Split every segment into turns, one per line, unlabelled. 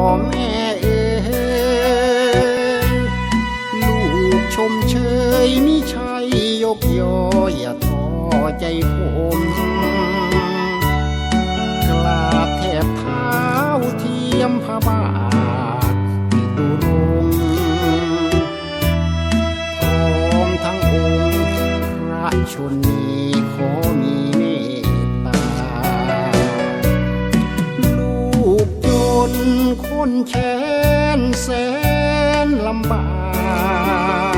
พ่อแม่เองลูกชมเชยมิใช่ยกยออย่าท้อใจผม นแค้นแสนลำบาก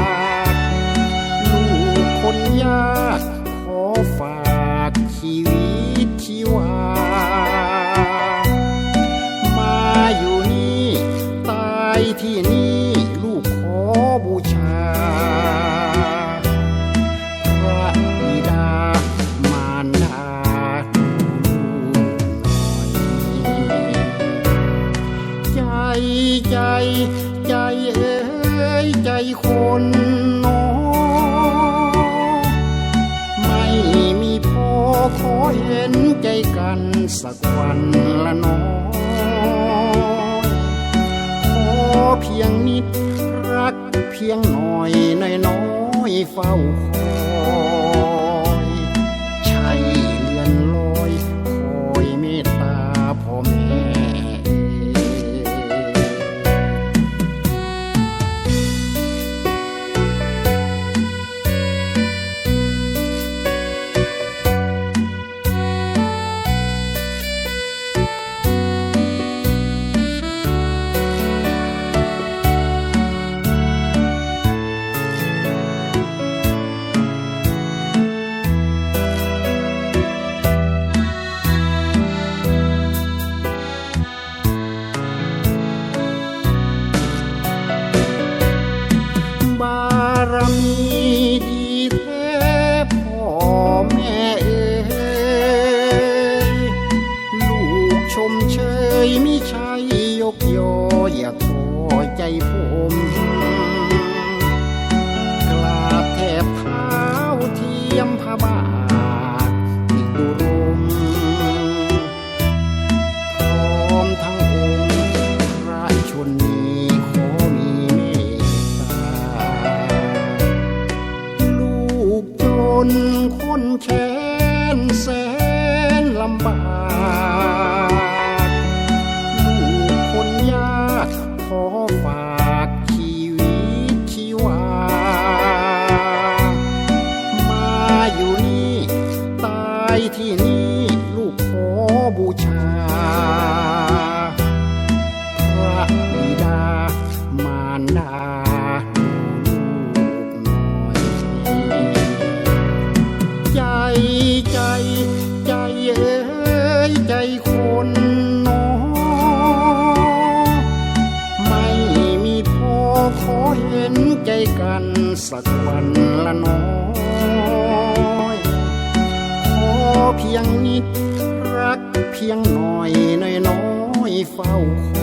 ใจเอ้ยใจคนหนอไม่มีพอขอเห็นใจกันสักวันละน้อยขอเพียงนิดรักเพียงหน่อยน้อยน้อยเฝ้าค นคนแค้นแสนลำบากลูกคนยากขอฝากชีวิตชีวา มาอยู่นี่ ตายที่นี่ ลูกขอบูชา สักวันละน้อยขอเพียงนิดรักเพียงหน่อยน้อยน้อยเฝ้าค